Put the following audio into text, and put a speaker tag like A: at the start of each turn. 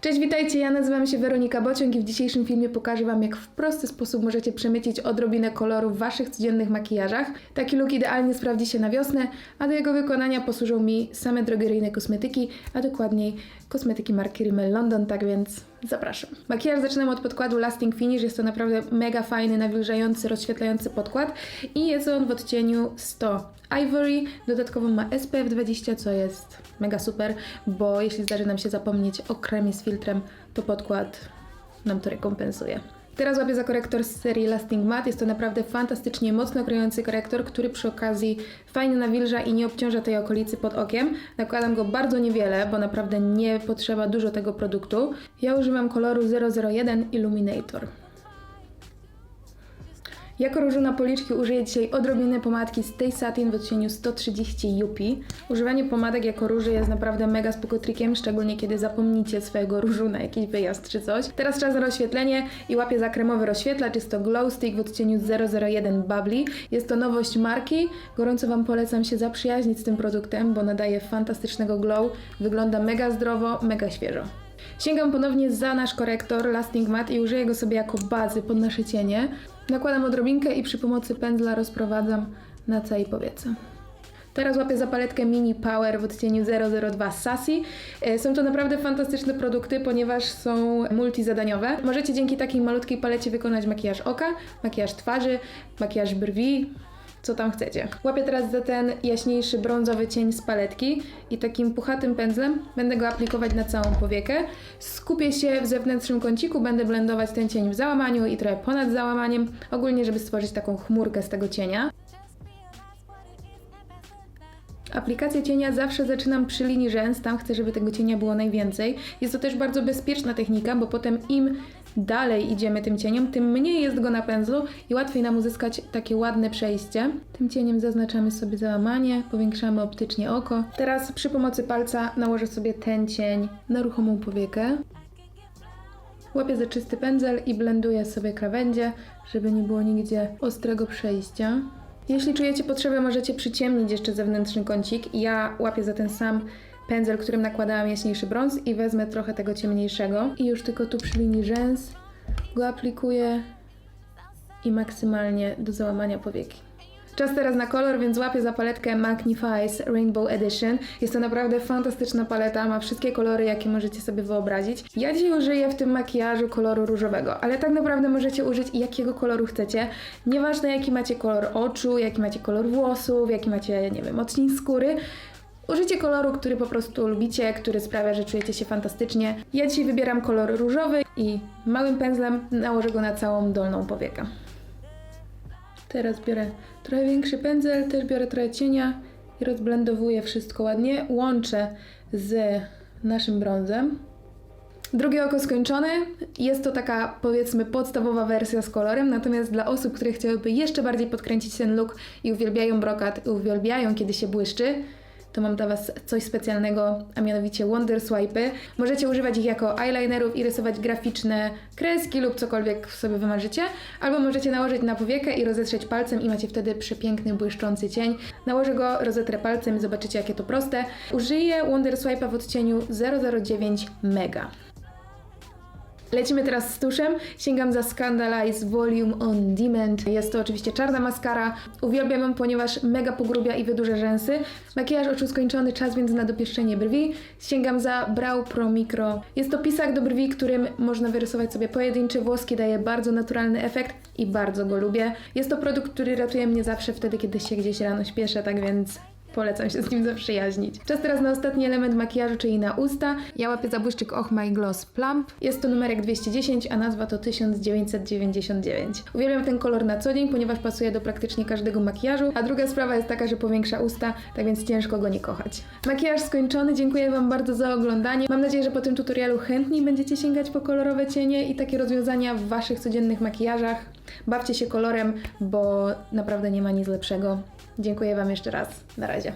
A: Cześć, witajcie, ja nazywam się Weronika Bociąg i w dzisiejszym filmie pokażę Wam, jak w prosty sposób możecie przemycić odrobinę koloru w Waszych codziennych makijażach. Taki look idealnie sprawdzi się na wiosnę, a do jego wykonania posłużą mi same drogeryjne kosmetyki, a dokładniej kosmetyki marki Rimmel London, tak więc zapraszam. Makijaż zaczynam od podkładu Lasting Finish, jest to naprawdę mega fajny, nawilżający, rozświetlający podkład i jest on w odcieniu 100 Ivory, dodatkowo ma SPF 20, co jest mega super, bo jeśli zdarzy nam się zapomnieć o kremie z filtrem, to podkład nam to rekompensuje. Teraz łapię za korektor z serii Lasting Matte. Jest to naprawdę fantastycznie mocno kryjący korektor, który przy okazji fajnie nawilża i nie obciąża tej okolicy pod okiem. Nakładam go bardzo niewiele, bo naprawdę nie potrzeba dużo tego produktu. Ja używam koloru 001 Illuminator. Jako różu na policzki użyję dzisiaj odrobiny pomadki Stay Satin w odcieniu 130 Yupi. Używanie pomadek jako róży jest naprawdę mega spoko trikiem, szczególnie kiedy zapomnicie swojego różu na jakiś wyjazd czy coś. Teraz czas na rozświetlenie i łapię za kremowy rozświetlacz. Jest to Glow Stick w odcieniu 001 Bubbly. Jest to nowość marki. Gorąco Wam polecam się zaprzyjaźnić z tym produktem, bo nadaje fantastycznego glow. Wygląda mega zdrowo, mega świeżo. Sięgam ponownie za nasz korektor Lasting Matte i użyję go sobie jako bazy pod nasze cienie. Nakładam odrobinkę i przy pomocy pędzla rozprowadzam na całej powiece. Teraz łapię za paletkę Mini Power w odcieniu 002 Sassy. E, Są to naprawdę fantastyczne produkty, ponieważ są multizadaniowe. Możecie dzięki takiej malutkiej palecie wykonać makijaż oka, makijaż twarzy, makijaż brwi, co tam chcecie. Łapię teraz za ten jaśniejszy brązowy cień z paletki i takim puchatym pędzlem będę go aplikować na całą powiekę. Skupię się w zewnętrznym kąciku, będę blendować ten cień w załamaniu i trochę ponad załamaniem, ogólnie żeby stworzyć taką chmurkę z tego cienia. Aplikację cienia zawsze zaczynam przy linii rzęs, tam chcę, żeby tego cienia było najwięcej. Jest to też bardzo bezpieczna technika, bo potem im dalej idziemy tym cieniem, tym mniej jest go na pędzlu i łatwiej nam uzyskać takie ładne przejście. Tym cieniem zaznaczamy sobie załamanie, powiększamy optycznie oko. Teraz przy pomocy palca nałożę sobie ten cień na ruchomą powiekę. Łapię za czysty pędzel i blenduję sobie krawędzie, żeby nie było nigdzie ostrego przejścia. Jeśli czujecie potrzebę, możecie przyciemnić jeszcze zewnętrzny kącik. Ja łapię za ten sam pędzel, którym nakładałam jaśniejszy brąz i wezmę trochę tego ciemniejszego. I już tylko tu przy linii rzęs go aplikuję i maksymalnie do załamania powieki. Czas teraz na kolor, więc łapię za paletkę Magnifies Rainbow Edition. Jest to naprawdę fantastyczna paleta, ma wszystkie kolory, jakie możecie sobie wyobrazić. Ja dzisiaj użyję w tym makijażu koloru różowego, ale tak naprawdę możecie użyć jakiego koloru chcecie. Nieważne jaki macie kolor oczu, jaki macie kolor włosów, jaki macie, nie wiem, odcień skóry. Użyjcie koloru, który po prostu lubicie, który sprawia, że czujecie się fantastycznie. Ja dzisiaj wybieram kolor różowy i małym pędzlem nałożę go na całą dolną powiekę. Teraz biorę trochę większy pędzel, też biorę trochę cienia i rozblendowuję wszystko ładnie. Łączę z naszym brązem. Drugie oko skończone. Jest to taka, powiedzmy, podstawowa wersja z kolorem, natomiast dla osób, które chciałyby jeszcze bardziej podkręcić ten look i uwielbiają brokat, uwielbiają, kiedy się błyszczy, to mam dla Was coś specjalnego, a mianowicie Wonder Swipe'y. Możecie używać ich jako eyelinerów i rysować graficzne kreski lub cokolwiek sobie wymarzycie, albo możecie nałożyć na powiekę i rozetrzeć palcem i macie wtedy przepiękny, błyszczący cień. Nałożę go, rozetrę palcem i zobaczycie jakie to proste. Użyję Wonder Swipe'a w odcieniu 009 Mega. Lecimy teraz z tuszem. Sięgam za Scandalize Volume on Demand. Jest to oczywiście czarna maskara. Uwielbiam ją, ponieważ mega pogrubia i wydłuża rzęsy. Makijaż oczu skończony, czas więc na dopieszczenie brwi. Sięgam za Brow Pro Micro. Jest to pisak do brwi, którym można wyrysować sobie pojedyncze włoski, daje bardzo naturalny efekt i bardzo go lubię. Jest to produkt, który ratuje mnie zawsze wtedy, kiedy się gdzieś rano śpieszę, tak więc Polecam się z nim zaprzyjaźnić. Czas teraz na ostatni element makijażu, czyli na usta. Ja łapię za błyszczyk Och My Gloss Plump. Jest to numerek 210, a nazwa to 1999. Uwielbiam ten kolor na co dzień, ponieważ pasuje do praktycznie każdego makijażu, a druga sprawa jest taka, że powiększa usta, tak więc ciężko go nie kochać. Makijaż skończony, dziękuję Wam bardzo za oglądanie. Mam nadzieję, że po tym tutorialu chętniej będziecie sięgać po kolorowe cienie i takie rozwiązania w Waszych codziennych makijażach. Bawcie się kolorem, bo naprawdę nie ma nic lepszego. Dziękuję Wam jeszcze raz. Na razie.